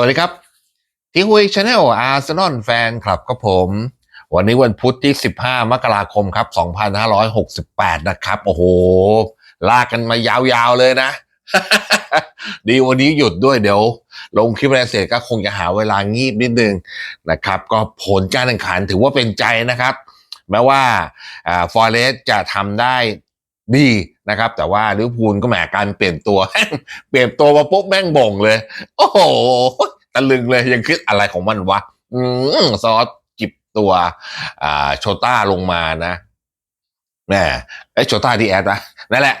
วัสดีครับ ที่ฮุยชาแนลอาร์เซนอลแฟนคลับก็ผม วันนี้วันพุธที่ 15 มกราคมครับ 2568 นะครับ โอ้โห ลากกันมายาวๆเลยนะ ดีวันนี้หยุดด้วยเดี๋ยว ลงคลิปอะไรเสร็จก็คงจะหาเวลางีบนิดนึงนะครับ ก็ผลการแข่งขันถือว่าเป็นใจนะครับ แม้ว่าฟอร์เรสจะทำได้ ดีนะครับ แต่ว่าลิเวอร์พูลก็แหมการเปลี่ยนตัว เปลี่ยนตัวมาปุ๊บแม่งบ่งเลย โอ้โหตะลึงเลยยังคิดอะไรของมันวะอืมซอสจิบตัวอ่าโชต้าลงมานะแหมไอ้ยโชต้าดีแอดนะนั่นแหละ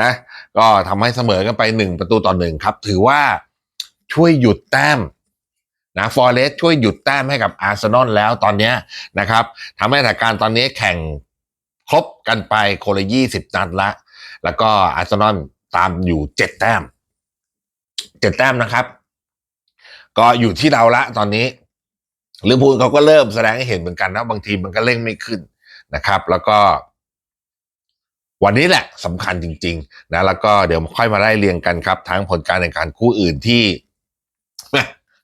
นะก็ทำให้เสมอกันไปหนึ่งประตูต่อหนึ่งครับ ถือว่าช่วยหยุดแต้มนะฟอร์เรสช่วยหยุดแต้มให้กับอาร์เซนอลแล้วตอนนี้นะครับทำให้สถานการณ์ตอนนี้แข่ง ครบกันไปคนละยี่สิบนัดละ แล้วก็อาร์เซนอลตามอยู่เจ็ดแต้มเจ็ดแต้มนะครับ ก็อยู่ที่เราละตอนนี้ลิเวอร์พูลเขาก็เริ่มแสดงให้เห็นเหมือนกันนะบางทีมันก็เร่งไม่ขึ้นนะครับ แล้วก็ วันนี้แหละสำคัญจริง ๆ นะ แล้วก็เดี๋ยวค่อยมาไล่เรียงกันครับ ทั้งผลการแข่งขันคู่อื่นที่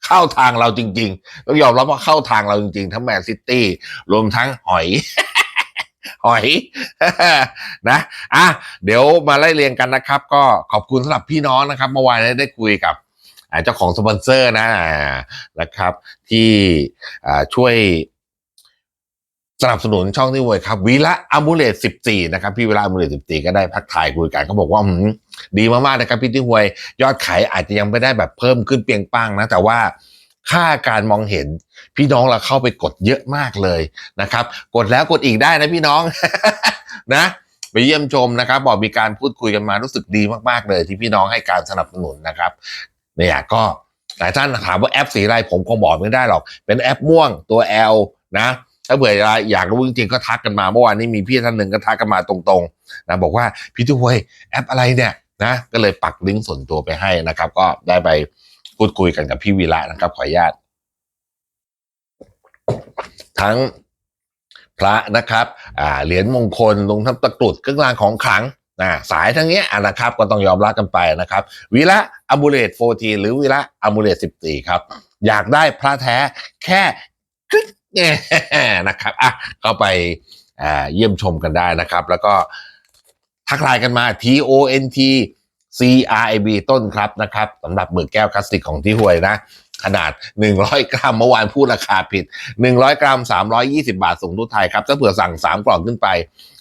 เข้าทางเราจริง ๆ ต้องยอมรับว่าเข้าทางเราจริง ๆ ทั้งแมนซิตี้รวมทั้งหอย หอยนะอะเดี๋ยวมาไล่เรียงกันนะครับ ก็ขอบคุณสำหรับพี่น้องนะครับ เมื่อวานได้คุยกับเจ้าของสปอนเซอร์นะนะครับ ที่ช่วยสนับสนุนช่องที่เวยครับวีละอัมูเลตสิบสี่นะครับ พี่วีละอัมูเลตสิบสี่ก็ได้พักถ่ายคุยกันเขาบอกว่าดีมากๆนะครับพี่ที่หวยยอดขายอาจจะยังไม่ได้แบบเพิ่มขึ้นเปียงปังนะแต่ว่า ค่าการมองเห็น พี่น้องเราเข้าไปกดเยอะมากเลยนะครับ กดแล้วกดอีกได้นะพี่น้องนะไปเยี่ยมชมนะครับ บอกมีการพูดคุยกันมารู้สึกดีมากๆเลย ที่พี่น้องให้การสนับสนุนนะครับเนี่ยก็หลายท่านถามว่าแอปสีอะไรผมคงบอกไม่ได้หรอก เป็นแอปม่วงตัว L นะถ้าเบื่ออยากรู้จริงๆก็ทักกันมาเมื่อวานนี้มีพี่ท่านหนึ่งก็ทักกันมาตรงๆนะบอกว่าพี่ทุกวยแอปอะไรเนี่ยนะก็เลยปักลิงก์ส่วนตัวไปให้นะครับ ก็ได้ไป พูดคุยกันกับพี่วีระนะครับ ขออนุญาต ทั้งพระนะครับอ่าเหรียญมงคลลงทับตะกรุดเครื่องรางของขลังนะสายทั้งนี้นะครับก็ต้องยอมรับกันไปนะครับวีระอัมูเลตโฟทีหรือวีระอัมูเลตสิบสี่ครับ อยากได้พระแท้แค่คลิกนะครับอะก็ไปเยี่ยมชมกันได้นะครับ แล้วก็ทักทายกันมา T O N T C R I B ต้นครับนะครับสำหรับมือแก้วคลาสสิกของที่ห่วยนะ ขนาด 100 กรัมเมื่อวานพูดราคาผิด 100 กรัม 320 บาทส่งทุกไทยครับถ้าเผื่อสั่ง 3 กล่องขึ้นไป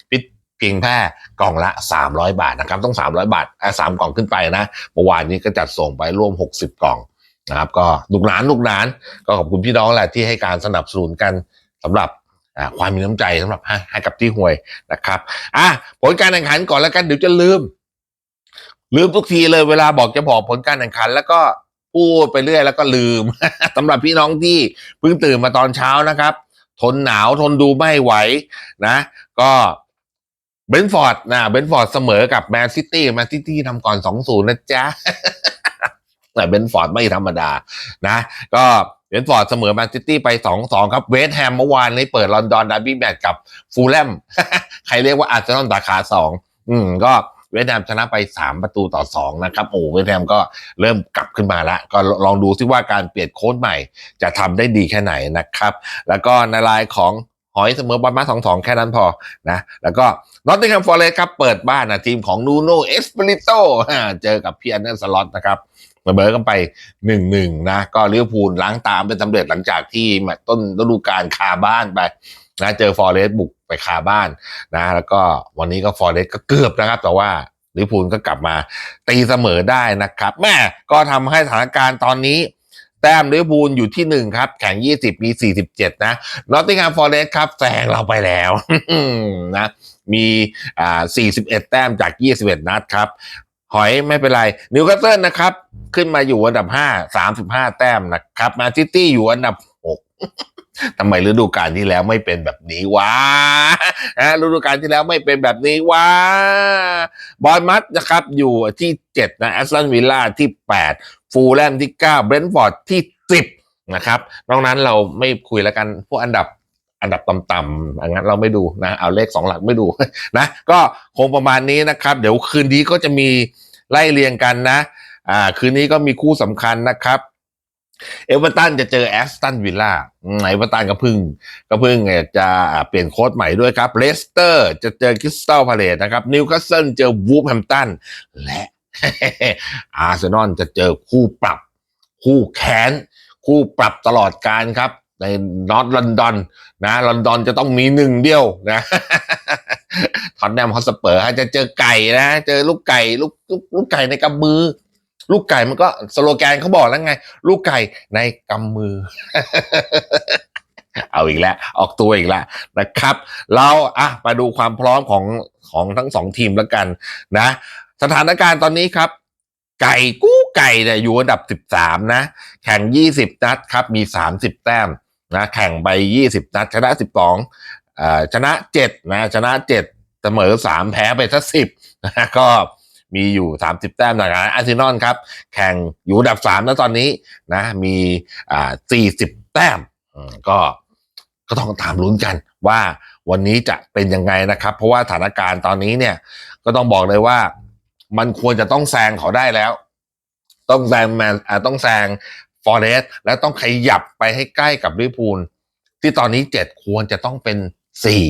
พิเพียงแค่กล่องละ 300 บาทนะครับ ต้อง 300 บาทอะสามกล่องขึ้นไปนะเมื่อวานนี้ก็จัดส่งไปร่วม 60 กล่องนะครับ ก็ลูกหลานลูกหลานก็ขอบคุณพี่น้องแหละที่ให้การสนับสนุนกันสำหรับความมีน้ำใจสำหรับให้กับที่ห่วยนะครับอะผลการแข่งขันก่อนแล้วกันเดี๋ยวจะลืม ลืมทุกทีเลยเวลาบอกจะบอกผลการแข่งขัน แล้วก็พูดไปเรื่อยแล้วก็ลืมสำหรับพี่น้องที่เพิ่งตื่นมาตอนเช้านะครับ ทนหนาวทนดูไม่ไหวนะ ก็เบนฟอร์ดนะเบนฟอร์ดเสมอกับแมนซิตี้แมนซิตี้ทำก่อน 2-0 นะจ๊ะแต่เบนฟอร์ดไม่ธรรมดานะ ก็เบนฟอร์ดเสมอแมนซิตี้ไป 2-2 ครับเวสต์แฮมเมื่อวานนี้เปิดลอนดอนดาร์บี้แมตช์กับฟูลแลมใครเรียกว่าอาร์เซนอลสาขาสองอืมก็ เวสต์แฮมชนะไป 3 ประตูต่อ 2 นะครับ โอ้เวสต์แฮมก็เริ่มกลับขึ้นมาแล้วก็ลองดูซิว่าการเปลี่ยนโค้ชใหม่ จะทำได้ดีแค่ไหนนะครับ แล้วก็ในรายของหอยเสมอบอลมาสองสองแค่นั้นพอนะแล้วก็นอตติงแฮมฟอร์เรสครับเปิดบ้านนะทีมของนูโนเอสเปริโตเจอกับพี่อันเดอร์สล็อตนะครับมาเสมอกันไปหนึ่งหนึ่งนะ ก็ลิเวอร์พูลล้างตามเป็นสำเร็จหลังจากที่มตช์ต้นฤดูกาลคาบ้านไป นะเจอฟอร์เรสบุกไปคาบ้านนะ แล้วก็วันนี้ก็ฟอร์เรสก็เกือบนะครับ แต่ว่าลิพูลก็กลับมาตีเสมอได้นะครับแม่ก็ทำให้สถานการณ์ตอนนี้ แต้มลิพูลอยู่ที่หนึ่งครับ แข่ง 20 มี 47 นะนอตติงแฮมฟอร์เรสครับแซงเราไปแล้วนะมีอ่า41 แต้มจาก 21 นัดครับหอยไม่เป็นไรนิวคาสเซิลนะครับ ขึ้นมาอยู่อันดับ 5 35 แต้มนะครับ มาซิตี้อยู่อันดับ 6 ทำไมฤดูกาลที่แล้วไม่เป็นแบบนี้วะฮะฤดูกาลที่แล้วไม่เป็นแบบนี้วะบอลมัดนะครับอยู่ที่ 7 นะแอสตันวิลล่าที่ 8 ฟูลแลมที่ 9 เบรนท์ฟอร์ดที่ 10 นะครับนอกนั้นเราไม่คุยแล้วกันพวกอันดับอันดับต่ำๆอันนั้นเราไม่ดูนะ เอาเลขสองหลักไม่ดูนะ ก็คงประมาณนี้นะครับ เดี๋ยวคืนนี้ก็จะมีไล่เรียงกันนะ อ่า คืนนี้ก็มีคู่สำคัญนะครับ เอเวอร์ตันจะเจอแอสตันวิลล่าเอเวอร์ตันก็พึ่งก็พึ่งจะเปลี่ยนโค้ชใหม่ด้วยครับเลสเตอร์จะเจอคริสตัลพาเลตนะครับนิวคาสเซิลเจอวูฟแฮมตันและอาร์เซนอลจะเจอคู่ปรับ คู่แค้น คู่ปรับตลอดการครับ ในนอตลอนดอนนะลอนดอนจะต้องมีหนึ่งเดียวนะทอนแนมฮอสเปอร์จะเจอไก่นะ เจอลูกไก่ ลูกลูกไก่ในกำมือ ลูกไก่มันก็สโลแกนเขาบอกแล้วไง ลูกไก่ในกำมือ เอาอีกแล้วออกตัวอีกแล้วนะครับ เราอะมาดูความพร้อมของของทั้งสองทีมแล้วกันนะ สถานการณ์ตอนนี้ครับไก่กู้ไก่เนี่ยอยู่อันดับ 13 นะ แข่ง 20 นัดครับ มี 30 แต้มนะแข่งไป 20 นัด ชนะ 12อ่าชนะ 7 นะ ชนะ 7 เสมอ 3 แพ้ไปสัก10นะก็ มีอยู่ 30 แต้มจากนั้นอาร์เซนอลครับ แข่งอยู่อันดับ3แล้วตอนนี้นะมีอ่า40 แต้มก็ก็ต้องตามลุ้นกันว่าวันนี้จะเป็นยังไงนะครับ เพราะว่าสถานการณ์ตอนนี้เนี่ย ก็ต้องบอกเลยว่า มันควรจะต้องแซงเขาได้แล้ว ต้องแซงแมนอ่าต้องแซงฟอร์เรสและต้องขยับไปให้ใกล้กับลิเวอร์พูล ที่ตอนนี้เจ็ดควรจะต้องเป็นสี่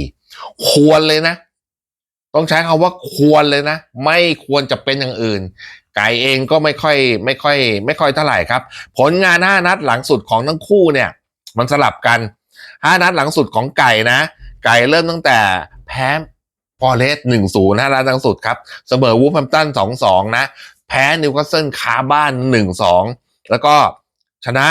ควรเลยนะ ต้องใช้คำว่าควรเลยนะ ไม่ควรจะเป็นอย่างอื่น ไก่เองก็ไม่ค่อยไม่ค่อย ไม่ค่อยเท่าไหร่ครับ ผลงานห้านัดหลังสุดของทั้งคู่เนี่ย มันสลับกันห้านัดหลังสุดของไก่นะ ไก่เริ่มตั้งแต่แพ้ฟอเรสหนึ่งศูนย์ห้านัดหลังสุดครับ เสมอวูฟแฮมตันสองสองนะ แพ้นิวคาสเซิลคาบ้านหนึ่งสองแล้วก็ชนะ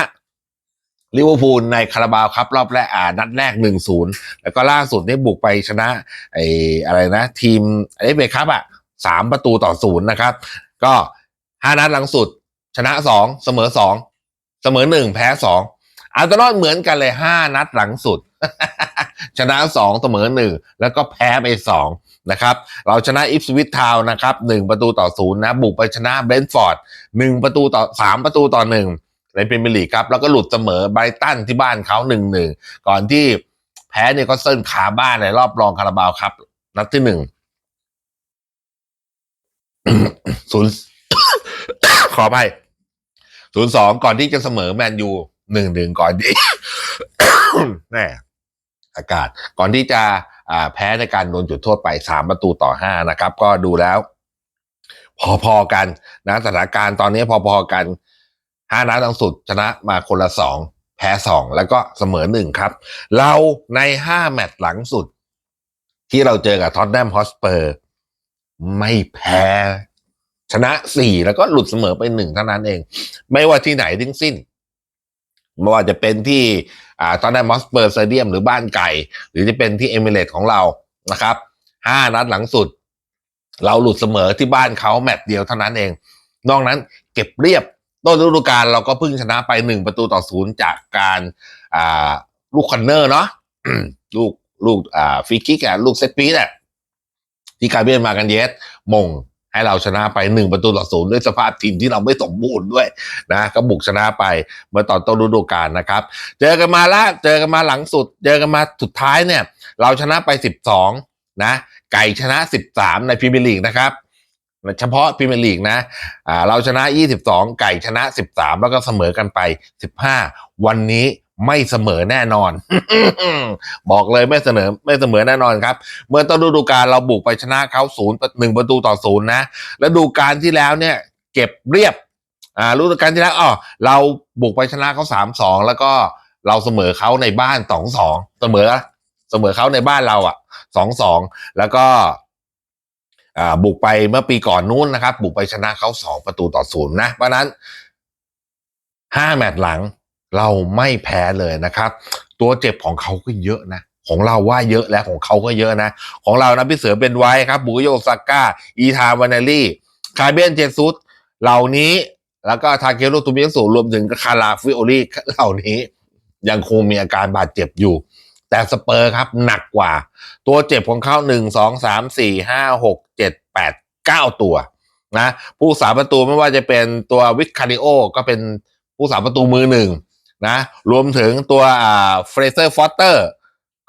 ลิเวอร์พูลในคาราบาวครับรอบแรกอ่านัดแรกหนึ่งศูนย์แล้วก็ล่าสุดนี่บุกไปชนะไอ้อะไรนะ ทีมไอ้เบครับอะสามประตูต่อศูนย์นะครับ ก็ห้านัดหลังสุด ชนะสองเสมอสองเสมอหนึ่งแพ้สองอาร์เซนอลเหมือนกันเลยห้านัดหลังสุด ชนะสองเสมอหนึ่งแล้วก็แพ้ไปสองนะครับ เราชนะอิฟสวิตทาวนะครับหนึ่งประตูต่อศูนย์นะ บุกไปชนะเบรนท์ฟอร์ดหนึ่งประตูต่อสามประตูต่อหนึ่ง ในพรีเมียร์ลีกครับ แล้วก็หลุดเสมอไบรตันที่บ้านเขาหนึ่งหนึ่งก่อนที่แพ้เนี่ยก็เซิลขาบ้านในรอบรองคาราบาวครับ นัดที่หนึ่งศูนย์ขอไปศูนย์สองก่อนที่จะเสมอแมนยูหนึ่งหนึ่งก่อนที่แน่อากาศ ก่อนที่จะอ่าแพ้ในการโดนจุดโทษไปสามประตูต่อห้านะครับ ก็ดูแล้ว พอๆกันนะสถานการณ์ตอนนี้พอๆกัน ห้านัดหลังสุดชนะมาคนละสองแพ้สองแล้วก็เสมอหนึ่งครับ เราในห้าแมตช์หลังสุด ที่เราเจอกับท็อตแนมฮอสเปอร์ไม่แพ้ชนะสี่แล้วก็หลุดเสมอไปหนึ่งเท่านั้นเอง ไม่ว่าที่ไหนทั้งสิ้นไม่ว่าจะเป็นที่อ่าตอนนั้นมอสเปอร์สเตเดียมหรือบ้านไก่ หรือจะเป็นที่เอมิเรตของเรานะครับห้านัดหลังสุด เราหลุดเสมอที่บ้านเขาแมตช์เดียวเท่านั้นเอง นอกนั้นเก็บเรียบ ต้นฤดูกาลเราก็เพิ่งชนะไปหนึ่งประตูต่อศูนย์จากการอ่าลูกคอนเนอร์เนาะลูกลูกอ่าฟรีคิกอะลูกเซตปีดอะที่กาเบียนมากันเยสมงให้เราชนะไปหนึ่งประตูต่อศูนย์ด้วยสภาพทีมที่เราไม่สมบูรณ์ด้วยนะก็บุกชนะไปเมื่อตอนต้นฤดูกาลนะครับ เจอกันมาละเจอกันมาหลังสุด เจอกันมาสุดท้ายเนี่ย เราชนะไปสิบสองนะ ไก่ชนะสิบสามในพรีเมียร์ลีกนะครับ เฉพาะพรีเมียร์ลีกนะอ่าเราชนะ 22 ไก่ชนะ 13 แล้วก็เสมอกันไป 15 วันนี้ไม่เสมอแน่นอน บอกเลยไม่เสมอไม่เสมอแน่นอนครับ เมื่อต้นฤดูกาลเราบุกไปชนะเขาศูนย์หนึ่งประตูต่อศูนย์นะ แล้วดูการที่แล้วเนี่ย เก็บเรียบ อ่าฤดูกาลที่แล้วอ๋อเราบุกไปชนะเขาสามสองแล้วก็เราเสมอเขาในบ้านสองสองเสมอ เสมอเขาในบ้านเราอะสองสองแล้วก็ บุกไปเมื่อปีก่อนนู้นนะครับ บุกไปชนะเขาสองประตูต่อศูนย์นะ เพราะนั้นห้าแมตช์หลังเราไม่แพ้เลยนะครับ ตัวเจ็บของเขาก็เยอะนะ ของเราว่าเยอะแล้วของเขาก็เยอะนะ ของเรานะพี่เสือเป็นไว้ครับบุกโยซาก้า อีธาวานารีคาเบียนเจซุสเหล่านี้แล้วก็ทาเกโรตูมิยสุรวมถึงคาราฟิโอรีเหล่านี้ ยังคงมีอาการบาดเจ็บอยู่ แต่สเปอร์ครับหนักกว่า ตัวเจ็บของเขาหนึ่งสองสามสี่ห้าหกเจ็ดแปดเก้าตัวนะผู้สาประตูไม่ว่าจะเป็นตัววิคคาริโอก็เป็นผู้สาประตูมือหนึ่งนะรวมถึงตัวเฟรเซอร์ฟอสเตอร์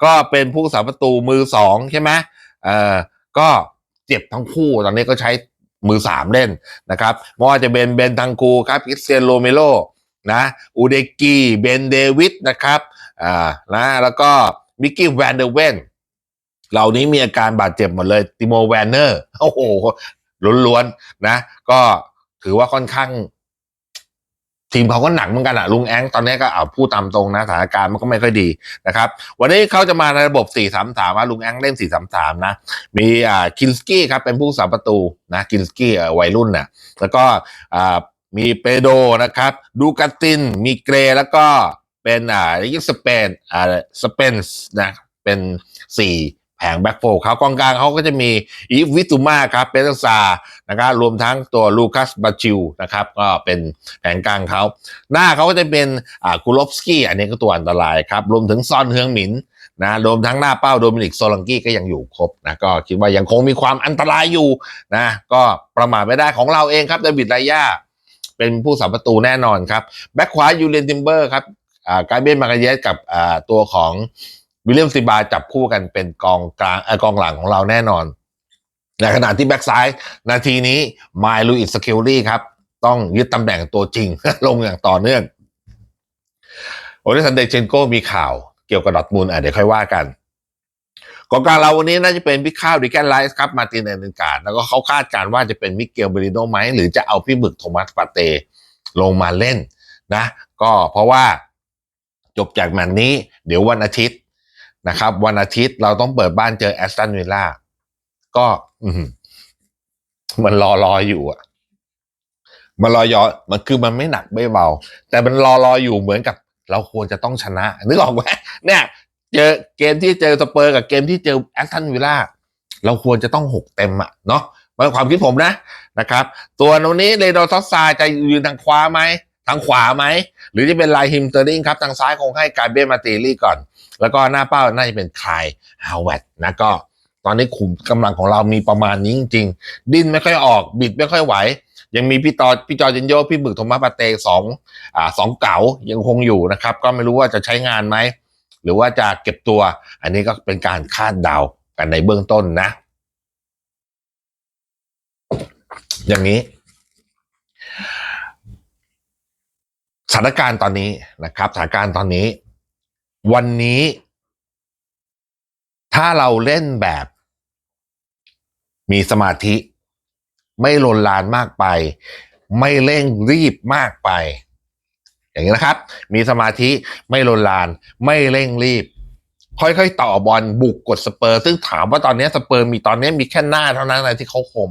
ก็เป็นผู้สาประตูมือสองใช่ไหมเอ่อก็เจ็บทั้งคู่ตอนนี้ก็ใช้มือสามเล่นนะครับไม่ว่าจะเป็นเบนทังกูครับคริสเตียนโรเมโล นะอูเดกีเบนเดวิดนะครับอ่านะแล้วก็มิกกี้แวนเดเวนเหล่านี้มีอาการบาดเจ็บหมดเลยติโมแวนเนอร์โอ้โหล้วนๆนะ ก็ถือว่าค่อนข้าง ทีมเขาก็หนักเหมือนกันอะลุงแองตอนนี้ก็เอาพูดตามตรงนะสถานการณ์มันก็ไม่ค่อยดีนะครับ วันนี้เขาจะมาในระบบ 4 3 3ว่าลุงแองเล่น 4 3 3 นะ มีอ่าคินสกี้ครับเป็นผู้สาประตูนะ คินสกี้วัยรุ่นน่ะแล้วก็อ่า มีเปโดนะครับ ดูกาติน มีเกรแล้วก็เป็นอ่ายิสเปนอ่าสเปนส์นะเป็นสี่แผงแบ็คโฟเขากองกลางเขาก็จะมีอีฟวิตุมาครับเปเตอร์ซานะครับรวมทั้งตัวลูคัสบาชิลนะครับก็เป็นแผงกลางเขาหน้าเขาก็จะเป็นอ่าคูลอฟสกี้อันนี้ก็ตัวอันตรายครับ รวมถึงซอนเฮืองหมินนะรวมทั้งหน้าเป้าโดมินิกโซลังกี้ก็ยังอยู่ครบนะก็คิดว่ายังคงมีความอันตรายอยู่นะก็ประมาทไม่ได้ของเราเองครับเดวิดไลย่า เป็นผู้สัมประตูแน่นอนครับ แบ็คขวายูเรนติมเบอร์ครับการเบนมาร์กาเยสกับตัวของวิลเลียมซิบาจับคู่กันเป็นกองกลางอกองหลังของเราแน่นอน ในขณะที่แบ็กซ้าย นาทีนี้ไมายลูอิสสคิลลี่ครับ ต้องยึดตำแหน่งตัวจริง ลงอย่างต่อเนื่อง โอเลสันเดเชนโกมีข่าวเกี่ยวกับดอทมูลอะเดี๋ยวค่อยว่ากัน กองกลางเราวันนี้น่าจะเป็นพี่ข้าวดิแกนไลส์ครับมาตินเอเนนการ์ดแล้วก็เขาคาดการว่าจะเป็นมิเกลเบริโนไหมหรือจะเอาพี่บึกโทมัสปาเตลงมาเล่นนะก็เพราะว่าจบจากแมตช์นี้ เดี๋ยววันอาทิตย์นะครับ วันอาทิตย์เราต้องเปิดบ้านเจอแอสตันวิลล่าก็มันรอรออยู่อะมันรอยอมันคือมันไม่หนักไม่เบา แต่มันรอรออยู่เหมือนกับ เราควรจะต้องชนะนึกออกไหมเนี่ย เจอเกมที่เจอสเปอร์กับเกมที่เจอแอสตันวิลล่าเราควรจะต้องหกเต็มอะเนาะมันความคิดผมนะนะครับ ตัวตรงนี้เลโดซอสซาจะยืนทางขวาไหมทางขวาไหม หรือจะเป็นไลฮิมเตอร์ลิงครับ ทางซ้ายคงให้การเบนมาตีลี่ก่อน แล้วก็หน้าเป้าน่าจะเป็นคายฮาวเวดนะก็ตอนนี้ขุมกำลังของเรามีประมาณนี้จริงๆ ดิ้นไม่ค่อยออกบิดไม่ค่อยไหว ยังมีพี่ตอพี่จอร์จินโยพี่บึกโทมัสปาเตสองอ่าสองเก๋ายังคงอยู่นะครับ ก็ไม่รู้ว่าจะใช้งานไหม หรือว่าจะเก็บตัว อันนี้ก็เป็นการคาดเดากันในเบื้องต้นนะ อย่างนี้สถานการณ์ตอนนี้นะครับสถานการณ์ตอนนี้ วันนี้ ถ้าเราเล่นแบบ มีสมาธิ ไม่ลนลานมากไป ไม่เร่งรีบมากไป อย่างนี้นะครับ มีสมาธิไม่ลนลาน ไม่เร่งรีบ ค่อยๆ ต่อบอลบุกกดสเปอร์ ซึ่งถามว่าตอนนี้สเปอร์มีตอนนี้มีแค่หน้าเท่านั้นอะไรที่เขาคม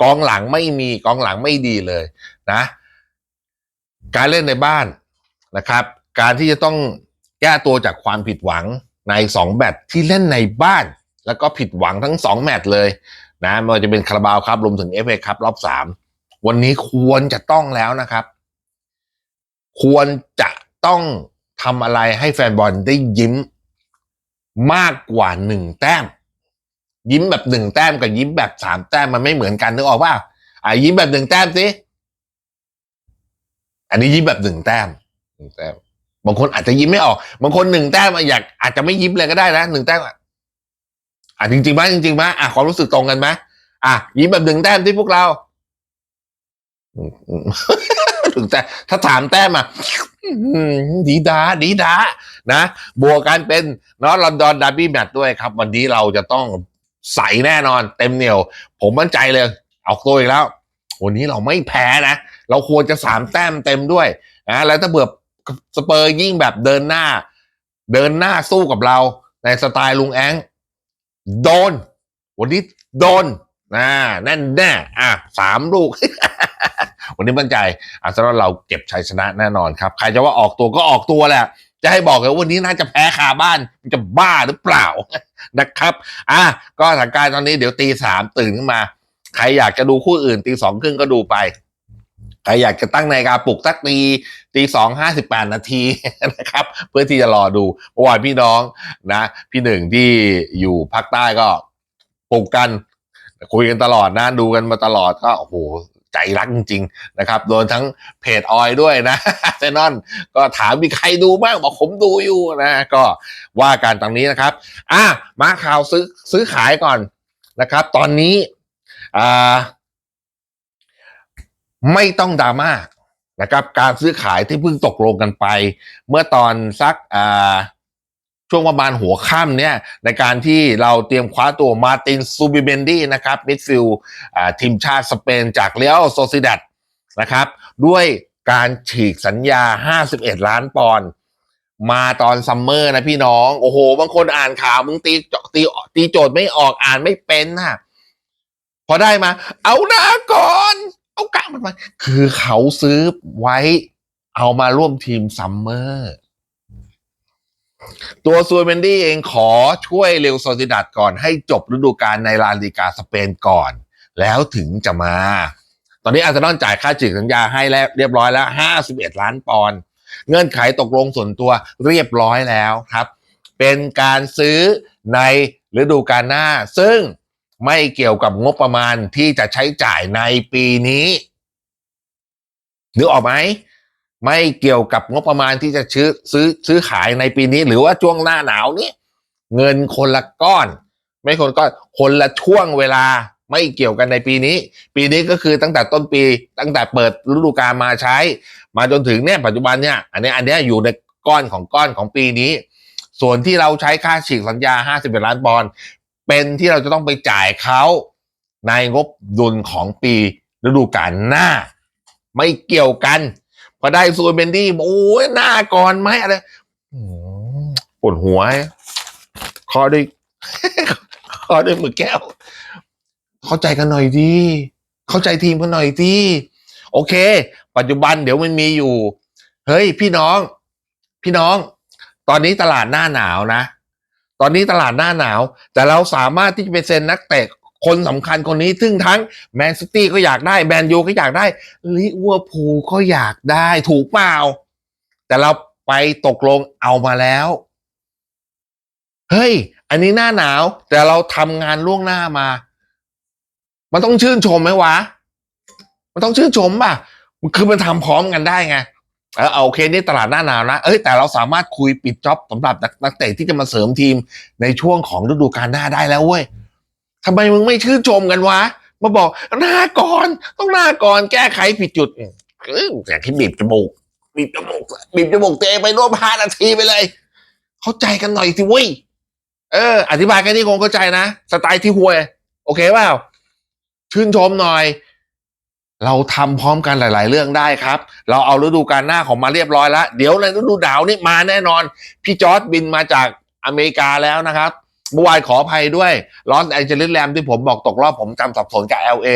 กองหลังไม่มีกองหลังไม่ดีเลยนะ การเล่นในบ้านนะครับ การที่จะต้องแก้ตัวจากความผิดหวังในสองแมตช์ที่เล่นในบ้าน แล้วก็ผิดหวังทั้งสองแมตช์เลยนะไม่ว่าจะเป็นคาราบาวครับรวมถึงเอฟเอครับรอบสามวันนี้ควรจะต้องแล้วนะครับ ควรจะต้องทำอะไรให้แฟนบอลได้ยิ้มมากกว่าหนึ่งแต้ม ยิ้มแบบหนึ่งแต้มกับยิ้มแบบสามแต้มมันไม่เหมือนกันนึกออกป่ะอะยิ้มแบบหนึ่งแต้มสิอันนี้ยิ้มแบบหนึ่งแต้มหนึ่งแต้มบางคนอาจจะยิ้มไม่ออกบางคนหนึ่งแต้มอยากอาจจะไม่ยิ้มเลยก็ได้นะหนึ่งแต้มอะอะจริงๆไหมจริงๆไหมอะความรู้สึกตรงกันไหมอะยิ้มแบบหนึ่งแต้มที่พวกเรา ถึงแต่ถ้าถามแต้มอะอืมดีดาดีดานะบวกกันเป็นนอตลอนดอนดาร์บี้แมตช์ด้วยครับ วันนี้เราจะต้องใส่แน่นอนเต็มเหนียว ผมมั่นใจเลย เอาตัวอีกแล้ว วันนี้เราไม่แพ้นะ เราควรจะสามแต้มเต็มด้วยนะแล้วถ้าเบื่อสเปอร์ยิ่งแบบเดินหน้า เดินหน้าสู้กับเรา ในสไตล์ลุงแองโดน วันนี้โดนอ่าแน่นแน่อะสามลูก วันนี้มั่นใจอาร์เซนอลเราเก็บชัยชนะแน่นอนครับ ใครจะว่าออกตัวก็ออกตัวแหละจะให้บอกเลยว่าวันนี้น่าจะแพ้คาบ้านมันจะบ้าหรือเปล่านะครับ อะก็สถานการณ์ตอนนี้เดี๋ยวตีสามตื่นขึ้นมา ใครอยากจะดูคู่อื่นตีสองครึ่งก็ดูไปใครอยากจะตั้งนาฬิกาปลุกสักตีตีสองห้าสิบแปดนาทีนะครับ เพื่อที่จะรอดูเมื่อวานพี่น้องนะ พี่หนึ่งที่อยู่ภาคใต้ก็ปลุกกัน คุยกันตลอดนะ ดูกันมาตลอดก็โอ้โห ใจรักจริงๆนะครับโดนทั้งเพจออยด้วยนะเซนอนก็ถามมีใครดูบ้างบอกผมดูอยู่นะก็ว่ากันตรงนี้นะครับ อะมาข่าวซื้อซื้อขายก่อนนะครับ ตอนนี้อ่าไม่ต้องดราม่านะครับการซื้อขายที่เพิ่งตกลงกันไป เมื่อตอนสักอ่า ช่วงประมาณหัวค่ำเนี่ยในการที่เราเตรียมคว้าตัวมาตินซูบิเบนดี้นะครับมิดฟิลทีมชาติสเปนจากเรอัลโซซิดัดนะครับ ด้วยการฉีกสัญญา 51 ล้านปอนด์มาตอนซัมเมอร์นะพี่น้อง โอ้โห บางคนอ่านข่าว มึงตีตีตีโจทย์ไม่ออกอ่านไม่เป็นนะพอได้มา เอาหน้าก่อน เอากะมันมา คือเขาซื้อไว้เอามาร่วมทีมซัมเมอร์ ตัวซูเมนดี้เองขอช่วยเร็วโซซิดัดก่อนให้จบฤดูกาลในลาลิกาสเปนก่อน แล้วถึงจะมา ตอนนี้อาร์เซนอลจ่ายค่าจืดสัญญาให้แล้วเรียบร้อยแล้ว 51 ล้านปอนด์เงื่อนไขตกลงส่วนตัวเรียบร้อยแล้วครับ เป็นการซื้อในฤดูกาลหน้า ซึ่งไม่เกี่ยวกับงบประมาณที่จะใช้จ่ายในปีนี้นึกออกไหม ไม่เกี่ยวกับงบประมาณที่จะซื้อซื้อซื้อขายในปีนี้ หรือว่าช่วงหน้าหนาวนี้เงินคนละก้อน ไม่คนก้อนคนละช่วงเวลาไม่เกี่ยวกันในปีนี้ ปีนี้ก็คือตั้งแต่ต้นปี ตั้งแต่เปิดฤดูกาลมาใช้ มาจนถึงเนี่ยปัจจุบันเนี่ยอันนี้อันนี้ยอยู่ในก้อนของก้อนของปีนี้ ส่วนที่เราใช้ค่าฉีกสัญญา 51 ล้านปอนด์เป็นที่เราจะต้องไปจ่ายเขาในงบดุลของปีฤดูกาลหน้า ไม่เกี่ยวกัน พอได้ซูเบนดี้โอ้ยหน้าก่อนไหมอะไรปวดหัวคอด้วยคอด้วยมือแก้ว เข้าใจกันหน่อยดี เข้าใจทีมกันหน่อยดีโอเค ปัจจุบันเดี๋ยวมันมีอยู่ เฮ้ย พี่น้อง พี่น้อง ตอนนี้ตลาดหน้าหนาวนะ ตอนนี้ตลาดหน้าหนาว แต่เราสามารถที่จะไปเซ็นนักเตะ คนสำคัญคนนี้ซึ่งทั้งแมนซิตี้ก็อยากได้แมนยูก็อยากได้ลิเวอร์พูลก็อยากได้ถูกเปล่า แต่เราไปตกลงเอามาแล้ว เฮ้ย อันนี้หน้าหนาว แต่เราทำงานล่วงหน้ามา มันต้องชื่นชมไหมวะ มันต้องชื่นชมป่ะ คือมันทำพร้อมกันได้ไงเออเอาโอเคนี่ตลาดหน้าหนาวนะ เอ้ยแต่เราสามารถคุยปิดจ็อบสำหรับนักนักเตะที่จะมาเสริมทีมในช่วงของฤดูกาลหน้าได้แล้วเว้ย ทำไมมึงไม่ชื่นชมกันวะ มาบอกหน้าก่อนต้องหน้าก่อนแก้ไขผิดจุดออแต่ที่บีบจมูกบีบจมูกบีบจมูกตัวเองไปร่วมห้านาทีไปเลย เข้าใจกันหน่อยสิเว้ยเออ อธิบายแค่นี้คงเข้าใจนะ สไตล์ที่ห่วย โอเคเปล่าชื่นชมหน่อย เราทำพร้อมกันหลาย ๆ เรื่องได้ครับ เราเอาฤดูกาลหน้าของมาเรียบร้อยแล้ว เดี๋ยวในฤดูหนาวนี่มาแน่นอน พี่จอร์ดบินมาจากอเมริกาแล้วนะครับ เมื่อวานขออภัยด้วยลอสแอนเจลิสแรมที่ผมบอกตกรอบผมจำสับสนกับ LA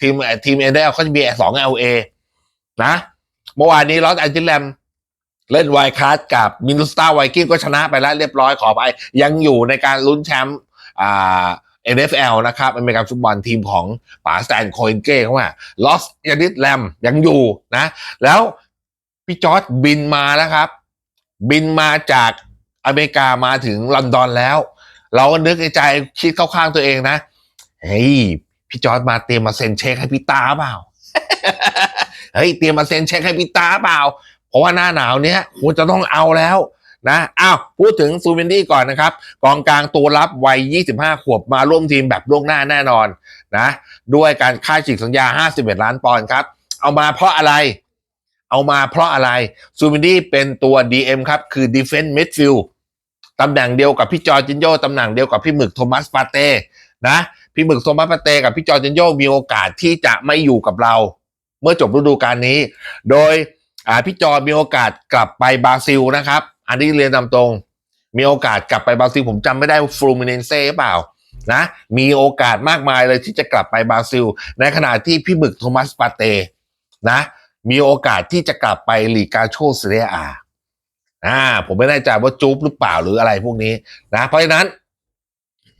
ทีมทีมเอเดลเขาจะมีสอง LA นะเมื่อวานนี้ลอสแอนเจลิสแรมเล่นไวคาร์ดกับมิน s สตาไวกิ้งก็ชนะไปแล้วเรียบร้อยขอไปยังอยู่ในการลุ้นแชมป์อ่า NFL นะครับอเมริกันฟุตบอลทีมของป๋าสแตนโคเอนเก้เขาว่าลอสแอนเจลิสแรมยังอยู่นะ แล้วพี่จอร์ดบินมาแล้วครับ บินมาจากอเมริกามาถึงลอนดอนแล้ว เราก็นึกในใจคิดเข้าข้างตัวเองนะเฮ้ยพี่จอร์ดมาเตรียมมาเซ็นเช็คให้พี่ตาเปล่าเฮ้ยเตรียมมาเซ็นเช็คให้พี่ตาเปล่า เพราะว่าหน้าหนาวเนี้ยควรจะต้องเอาแล้วนะอ้าวพูดถึงซูเวนดี้ก่อนนะครับ กองกลางตัวรับวัย 25 ขวบมาร่วมทีมแบบล่วงหน้าแน่นอนนะด้วยการค่าฉีกสัญญา 51 ล้านปอนด์ครับ เอามาเพราะอะไร เอามาเพราะอะไรซูเวนดี้เป็นตัว DM ครับ คือ Defense Midfield ตำแหน่งเดียวกับพี่จอร์จินโยตำแหน่งเดียวกับพี่หมึกโทมัสปาเต้นะพี่หมึกโทมัสปาเต้กับพี่จอร์จินโยมีโอกาสที่จะไม่อยู่กับเรา เมื่อจบฤดูกาลนี้ โดยพี่จอมีโอกาสกลับไปบราซิลนะครับ อันนี้เรียนตามตรง มีโอกาสกลับไปบราซิลผมจำไม่ได้ฟลูมิเนเซ่เปล่านะมีโอกาสมากมายเลยที่จะกลับไปบราซิล ในขณะที่พี่หมึกโทมัสปาเต้นะมีโอกาสที่จะกลับไปลีกาโชเซเรียอา อ่า ผมไม่แน่ใจว่าจูบหรือเปล่าหรืออะไรพวกนี้นะ เพราะฉะนั้น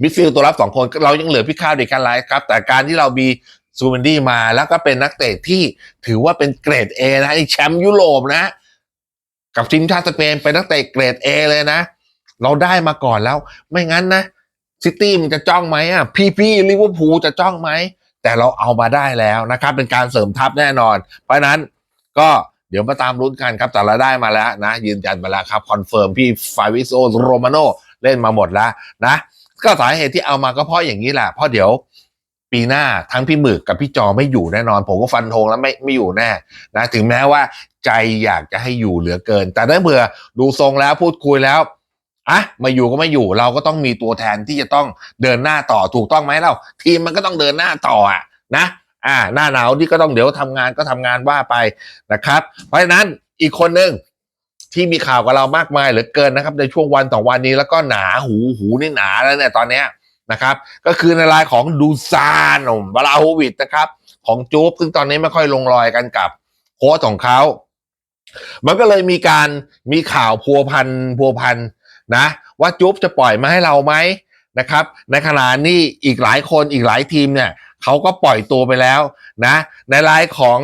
มิดฟิลด์ตัวรับสองคนเรายังเหลือพี่ข้าวเด็กกันไลฟ์ครับ แต่การที่เรามีซูเวนดี้มาแล้วก็เป็นนักเตะที่ถือว่าเป็นเกรด A นะแชมป์ยุโรปนะ กับทีมชาติสเปนเป็นนักเตะเกรด A เลยนะ เราได้มาก่อนแล้ว ไม่งั้นนะซิตี้มันจะจ้องไหมอะพี่พี่ลิเวอร์พูลจะจ้องไหมแต่เราเอามาได้แล้วนะครับ เป็นการเสริมทัพแน่นอน เพราะฉะนั้นก็ เดี๋ยวมาตามลุ้นกันครับแต่เราได้มาแล้วนะ ยืนยันมาแล้วครับคอนเฟิร์มพี่ฟาวิโซโรมาโนเล่นมาหมดแล้วนะ ก็สาเหตุที่เอามาก็เพราะอย่างนี้แหละเพราะเดี๋ยวปปีหน้าทั้งพี่หมึกกับพี่จอไม่อยู่แน่นอน ผมก็ฟันธงแล้วไม่ไม่อยู่แน่นะถึงแม้ว่าใจอยากจะให้อยู่เหลือเกิน แต่ถ้าเผื่อดูทรงแล้วพูดคุยแล้วอะมาอยู่ก็ไม่อยู่เราก็ต้องมีตัวแทนที่จะต้องเดินหน้าต่อถูกต้องไหมเราทีมมันก็ต้องเดินหน้าต่ออะนะ อ่า หน้าหนาวนี่ก็ต้องเดี๋ยวทำงานก็ทำงานว่าไปนะครับ เพราะฉะนั้นอีกคนหนึ่งที่มีข่าวกับเรามากมายเหลือเกินนะครับ ในช่วงวันสองวันนี้แล้วก็หนาหูหูนี่หนาแล้วเนี่ยตอนเนี้ยนะครับ ก็คือในรายของดูซานอมบาลาโฮวิดนะครับ ของจูบซึ่งตอนนี้ไม่ค่อยลงรอยกันกับโค้ชของเขา มันก็เลยมีการมีข่าวพัวพันพัวพันนะ ว่าจุ๊บจะปล่อยมาให้เราไหมนะครับ ในขณะนี้อีกหลายคนอีกหลายทีมเนี่ย เขาก็ปล่อยตัวไปแล้วนะในรายของ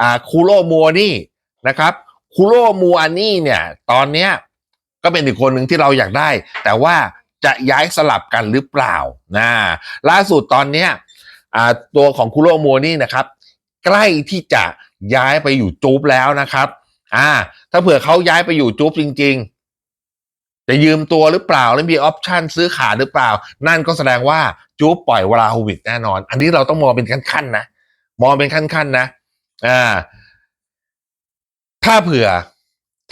อ่าคูโรมัวนี่นะครับคูโรมัวนี่เนี่ยตอนเนี้ยก็เป็นอีกคนหนึ่งที่เราอยากได้ แต่ว่าจะย้ายสลับกันหรือเปล่านะล่าสุดตอนเนี้ยตัวของคูโรมัวนี่นะครับ ใกล้ที่จะย้ายไปอยู่จูบแล้วนะครับอ่าถ้าเผื่อเขาย้ายไปอยู่จูบจริง ๆ จะยืมตัวหรือเปล่าแล้วมีออปชันซื้อขาดหรือเปล่า นั่นก็แสดงว่าจูบปล่อยวลาโฮวิดแน่นอน อันนี้เราต้องมองเป็นขั้นๆนะ มองเป็นขั้นๆนะอ่าถ้าเผื่อ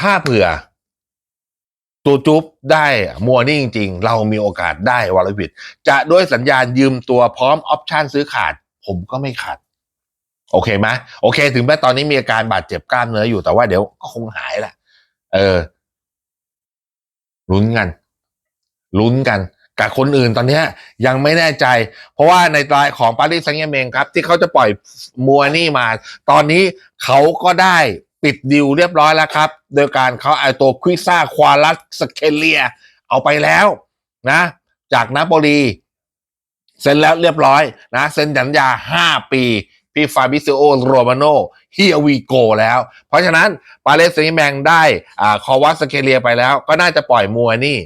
ถ้าเผื่อตัวจุ๊บได้มัวนี่จริง ๆ เรามีโอกาสได้วลวิดจะด้วยสัญญาณยืมตัวพร้อมออปชันซื้อขาด ผมก็ไม่ขาด โอเคไหมโอเค ถึงแม้ตอนนี้มีอาการบาดเจ็บกล้ามเนื้ออยู่แต่ว่าเดี๋ยวก็คงหายแหละเออ ลุ้นกันลุ้นกันกับคนอื่นตอนนี้ยยังไม่แน่ใจ เพราะว่าในรายของปารีสแซงต์แชร์แมงครับ ที่เขาจะปล่อยมัวนี่มา ตอนนี้เขาก็ได้ปิดดิวเรียบร้อยแล้วครับ โดยการเขาเอาตัวควิซ่าควาลัสสเคเลีย เอาไปแล้วนะ จากนาโปลีเซ็นแล้วเรียบร้อยนะเซ็นสัญญา 5 ปี พี่ฟาบิซิโอโรมาโนเฮิอวีโกแล้ว เพราะฉะนั้นปาเลสซงต์แมงได้อ่าคอวัสเคเลียไปแล้ว ก็น่าจะปล่อยมัวนี่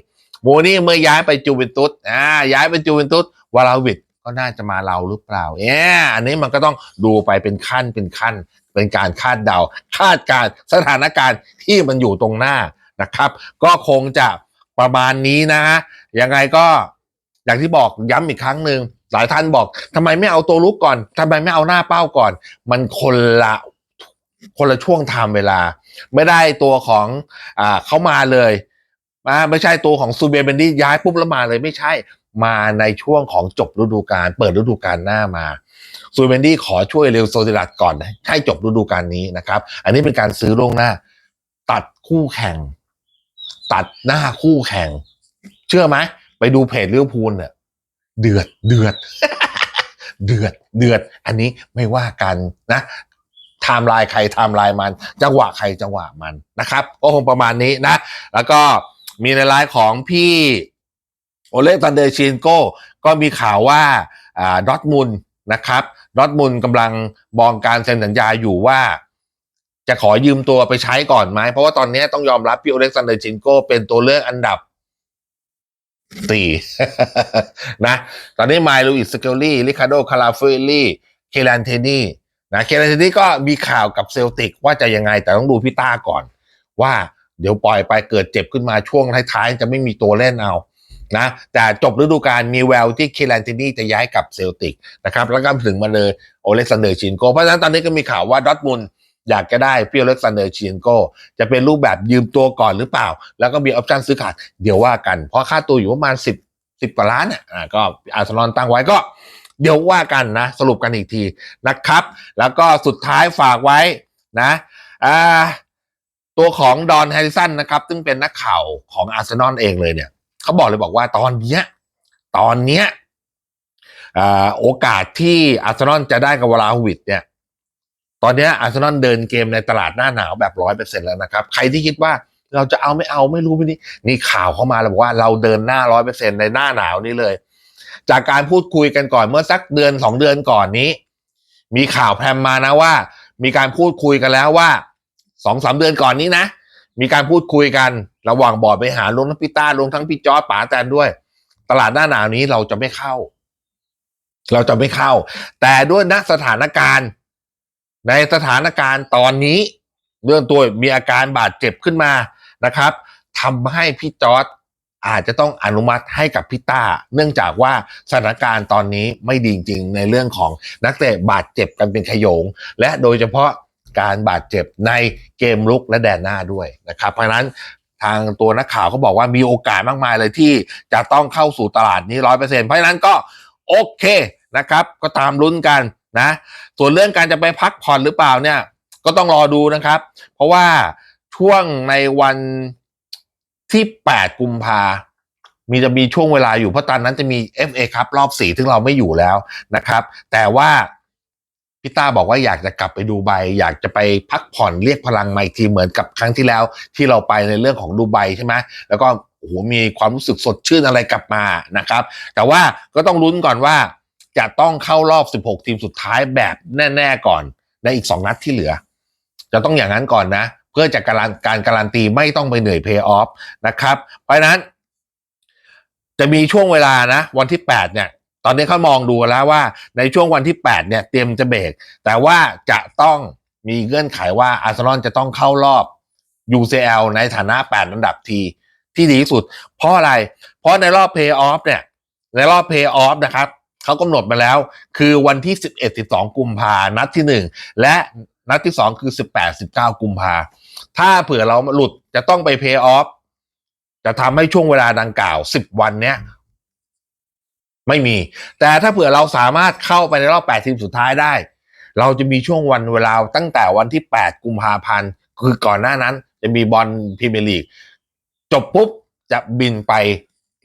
มัวนี่เมื่อย้ายไปจูเวนตุสอ่าย้ายไปจูเวนตุสวาลาวิดก็น่าจะมาเราหรือเปล่าเอออันนี้มันก็ต้องดูไปเป็นขั้นเป็นขั้น เป็นการคาดเดา คาดการสถานการณ์ที่มันอยู่ตรงหน้านะครับ ก็คงจะประมาณนี้นะฮะยังไงก็อย่างที่บอกย้ำอีกครั้งหนึ่ง หลายท่านบอกทำไมไม่เอาตัวลุกก่อนทำไมไม่เอาหน้าเป้าก่อน มันคนละคนละช่วงไทม์เวลา ไม่ได้ตัวของอ่าเขามาเลยมาไม่ใช่ตัวของซูเบเบนดี้ย้ายปุ๊บแล้วมาเลยไม่ใช่มาในช่วงของจบฤดูกาลเปิดฤดูกาลหน้ามาซูเบนดี้ขอช่วยเรวโซซิลัดก่อนนะให้จบฤดูกาลนี้นะครับ อันนี้เป็นการซื้อล่วงหน้า ตัดคู่แข่ง ตัดหน้าคู่แข่ง เชื่อไหมไปดูเพจลิเวอพูลเนี่ย เดือดเดือด เดือดเดือด อันนี้ไม่ว่ากันนะไทม์ไลน์ใครไทม์ไลน์มันจังหวะใครจังหวะมันนะครับก็คงประมาณนี้นะ แล้วก็มีในไลน์ของพี่โอเลตันเดชินโก้ก็มีข่าวว่าอ่าดอทมุนนะครับดอทมุนกำลังมองการเซ็นสัญญาอยู่ว่า จะขอยืมตัวไปใช้ก่อนไหม เพราะว่าตอนนี้ต้องยอมรับพี่โอเล็กซานเดอร์ชินโกเป็นตัวเลือกอันดับ สี่นะตอนนี้ไมลูอิสเกลลี่ริคาโดคาราเฟลลี่เคลันเทนี่นะเคลันเทนี่ก็มีข่าวกับเซลติกว่าจะยังไงแต่ต้องดูพี่ต้าก่อน ว่าเดี๋ยวปล่อยไปเกิดเจ็บขึ้นมาช่วงท้ายๆ จะไม่มีตัวเล่นเอานะแต่จบฤดูกาลมีแววที่เคลันเทนี่จะย้ายกับเซลติกนะครับแล้วก็ถึงมาเลยโอเล็กซานเดอร์ชินโกเพราะฉะนั้นตอนนี้ก็มีข่าวว่าดอทมุน อยากจะได้พี่อเล็กซานเดอร์เชียนโกจะเป็นรูปแบบยืมตัวก่อนหรือเปล่า แล้วก็มีออปชั่นซื้อขาดเดี๋ยวว่ากัน เพราะค่าตัวอยู่ประมาณสิบสิบกว่าล้านอะอ่าก็อาร์เซนอลตั้งไว้ก็เดี๋ยวว่ากันนะ สรุปกันอีกทีนะครับ แล้วก็สุดท้ายฝากไว้นะอ่าตัวของดอนแฮร์ริสันนะครับ ซึ่งเป็นนักข่าวของอาร์เซนอลเองเลยเนี่ยเขาบอกเลยบอกว่าตอนเนี้ยตอนเนี้ยโอกาสที่อาร์เซนอลจะได้กับวลาฮวิดเนี่ย ตอนนี้อาร์เซนอลเดินเกมในตลาดหน้าหนาวแบบร้อยเปอร์เซ็นต์แล้วนะครับ ใครที่คิดว่าเราจะเอาไม่เอาไม่รู้ไม่นี่นี่ข่าวเข้ามาแล้วบอกว่าเราเดินหน้าร้อยเปอร์เซ็นต์ในหน้าหนาวนี้เลย จากการพูดคุยกันก่อนเมื่อสักเดือนสองเดือนก่อนนี้ มีข่าวแพรมมานะว่า มีการพูดคุยกันแล้วว่าสองสามเดือนก่อนนี้นะ มีการพูดคุยกันระหว่างบอร์ดบริหารรวมทั้งพี่ต้ารวมทั้งพี่จอร์ดป๋าแตนด้วย ตลาดหน้าหนาวนี้เราจะไม่เข้า เราจะไม่เข้า แต่ด้วยณสถานการณ์ ในสถานการณ์ตอนนี้ เรื่องตัวมีอาการบาดเจ็บขึ้นมานะครับทำให้พี่จอร์ดอาจจะต้องอนุมัติให้กับพิต้า เนื่องจากว่าสถานการณ์ตอนนี้ไม่ดีจริงๆในเรื่องของนักเตะบาดเจ็บกันเป็นขยง และโดยเฉพาะการบาดเจ็บในเกมลุกและแดนหน้าด้วยนะครับ เพราะนั้นทางตัวนักข่าวเขาบอกว่ามีโอกาสมากมายเลยที่จะต้องเข้าสู่ตลาดนี้ร้อยเปอร์เซ็นเพราะนั้นก็โอเคนะครับ ก็ตามลุ้นกัน นะส่วนเรื่องการจะไปพักผ่อนหรือเปล่าเนี่ย ก็ต้องรอดูนะครับ เพราะว่าช่วงในวันที่ 8 กุมภามีจะมีช่วงเวลาอยู่เพราะตอนนั้นจะมี FA ครับรอบสี่ซึ่งเราไม่อยู่แล้วนะครับ แต่ว่าพี่ต้าบอกว่าอยากจะกลับไปดูไบอยากจะไปพักผ่อนเรียกพลังมาอีกทีเหมือนกับครั้งที่แล้ว ที่เราไปในเรื่องของดูไบใช่ไหมแล้วก็โอ้โหมีความรู้สึกสดชื่นอะไรกลับมานะครับ แต่ว่าก็ต้องลุ้นก่อนว่า จะต้องเข้ารอบ 16 ทีมสุดท้ายแบบแน่ ๆ ก่อน ในอีก 2 นัดที่เหลือ จะต้องอย่างนั้นก่อนนะ เพื่อจะการันการการันตีไม่ต้องไปเหนื่อยเพย์ออฟนะครับ เพราะฉะนั้น จะมีช่วงเวลานะ วันที่ 8 เนี่ย ตอนนี้เขามองดูแล้วว่าในช่วงวันที่ 8 เนี่ย เตรียมจะเบรก แต่ว่าจะต้องมีเงื่อนไขว่าอาร์เซนอลจะต้องเข้ารอบ UCL ในฐานะ 8 อันดับทีที่ดีที่สุด เพราะอะไร เพราะในรอบเพย์ออฟเนี่ย ในรอบเพย์ออฟนะครับ เขากำหนดมาแล้ว คือวันที่ 11 12 กุมภานัดที่ 1 และนัดที่ 2 คือ 18 19 กุมภาถ้าเผื่อเราหลุดจะต้องไปเพย์ออฟจะทำให้ช่วงเวลาดังกล่าว 10 วันเนี้ยไม่มี แต่ถ้าเผื่อเราสามารถเข้าไปในรอบ 8 ทีมสุดท้ายได้ เราจะมีช่วงวันเวลาตั้งแต่วันที่ 8 กุมภาพันธ์คือก่อนหน้านั้น จะมีบอลพรีเมียร์ลีกจบปุ๊บจะบินไป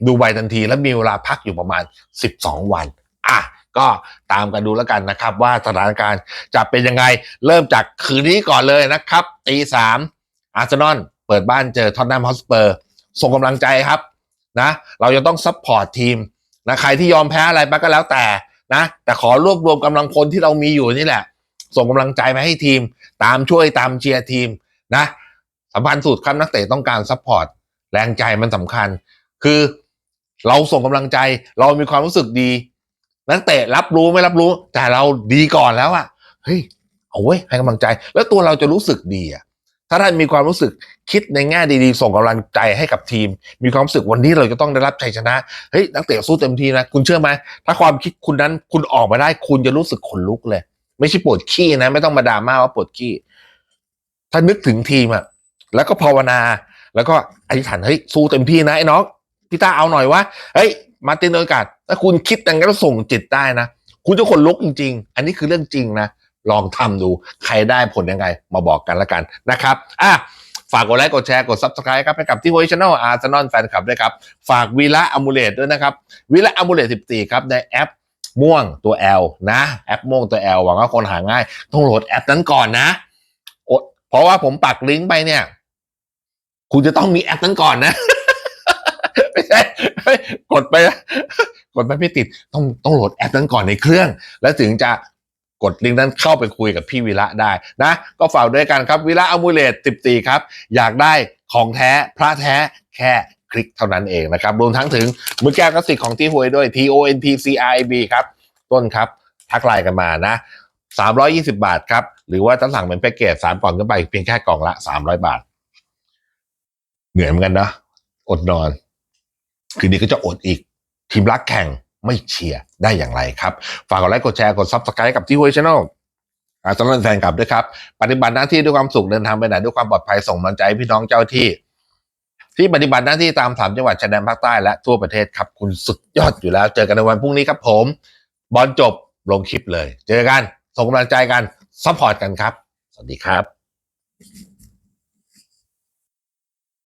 ดูไบทันที แล้วมีเวลาพักอยู่ประมาณ 12 วัน อะก็ตามกันดูแล้วกันนะครับ ว่าสถานการณ์จะเป็นยังไง เริ่มจากคืนนี้ก่อนเลยนะครับตีสามอาร์เซนอลเปิดบ้านเจอท็อตแนมฮอสเปอร์ส่งกำลังใจครับนะเราจะต้องซัพพอร์ตทีมนะใครที่ยอมแพ้อะไรไปก็แล้วแต่นะ แต่ขอรวบรวมกำลังพลที่เรามีอยู่นี่แหละ ส่งกำลังใจมาให้ทีม ตามช่วยตามเชียร์ทีมนะสำคัญสุดครับนักเตะต้องการซัพพอร์ตแรงใจมันสำคัญ คือเราส่งกำลังใจเรามีความรู้สึกดี นักเตะรับรู้ไม่รับรู้ แต่เราดีก่อนแล้วอะเฮ้ยเอาเว้ยให้กำลังใจ แล้วตัวเราจะรู้สึกดีอะถ้าท่านมีความรู้สึกคิดในแง่ดีๆ ส่งกำลังใจให้กับทีม มีความรู้สึกวันนี้เราจะต้องได้รับชัยชนะเฮ้ยนักเตะสู้เต็มที่นะ คุณเชื่อไหมถ้าความคิดคุณนั้นคุณออกมาได้ คุณจะรู้สึกขนลุกเลย ไม่ใช่ปวดขี้นะ ไม่ต้องมาด่าม่าว่าปวดขี้ถ้านึกถึงทีมอะแล้วก็ภาวนา แล้วก็อธิษฐานเฮ้ยสู้เต็มที่นะไอ้น้องพี่ตาเอาหน่อยวะเฮ้ย มาตินโดยกัดถ้าคุณคิดอย่างนั้นส่งจิตได้นะ คุณจะขนลุกจริง ๆ อันนี้คือเรื่องจริงนะ ลองทำดู ใครได้ผลยังไง มาบอกกันละกันนะครับอะฝากกดไลค์กดแชร์กด subscribe ครับให้กับที่ Voice Channel อาร์เซนอลแฟนคลับด้วยครับ ฝากวีละอมูเลตด้วยนะครับวีละอมูเลต14 ครับในแอปม่วงตัว L นะ แอปม่วงตัว L หวังว่าคนหาง่าย ต้องโหลดแอปนั้นก่อนนะเพราะว่าผมปักลิงก์ไปเนี่ย คุณจะต้องมีแอปนั้นก่อนนะ ไม่ใช่กดไปกดไปไม่ติดต้องต้องโหลดแอปนั้นก่อนในเครื่อง แล้วถึงจะกดลิงก์นั้นเข้าไปคุยกับพี่วีระได้นะ ก็ฝากด้วยกันครับวีระอมูเลต14 ครับ อยากได้ของแท้พระแท้แค่คลิกเท่านั้นเองนะครับ รวมทั้งถึงมือแก้วกระสิกของที่หวยด้วย T O N P C R I B ครับ ต้นครับทักไลน์กันมานะ 320 บาทครับ หรือว่าจะสั่งเป็นแพ็กเกจสามกล่องขึ้นไปเพียงแค่กล่องละ 300 บาท เหนื่อยเหมือนกันนะอดนอน คืนนี้ก็จะอดอีก ทีมรักแข่งไม่เชียร์ได้อย่างไรครับ ฝากกดไลค์กดแชร์กดซับสไครต์กับที่ห้วยช n แนลอาสำหรับแฟนคลับด้วยครับ ปฏิบัติหน้าที่ด้วยความสุขเดินทางไปไหนด้วยความปลอดภัยส่งกำลังใจพี่น้องเจ้าที่ ที่ปฏิบัติหน้าที่ตามสามจังหวัดชายแดนภาคใต้และทั่วประเทศครับ คุณสุดยอดอยู่แล้ว เจอกันในวันพรุ่งนี้ครับผม บอลจบลงคลิปเลย เจอกันส่งกำลังใจกันซัพพอร์ตกันครับ สวัสดีครับ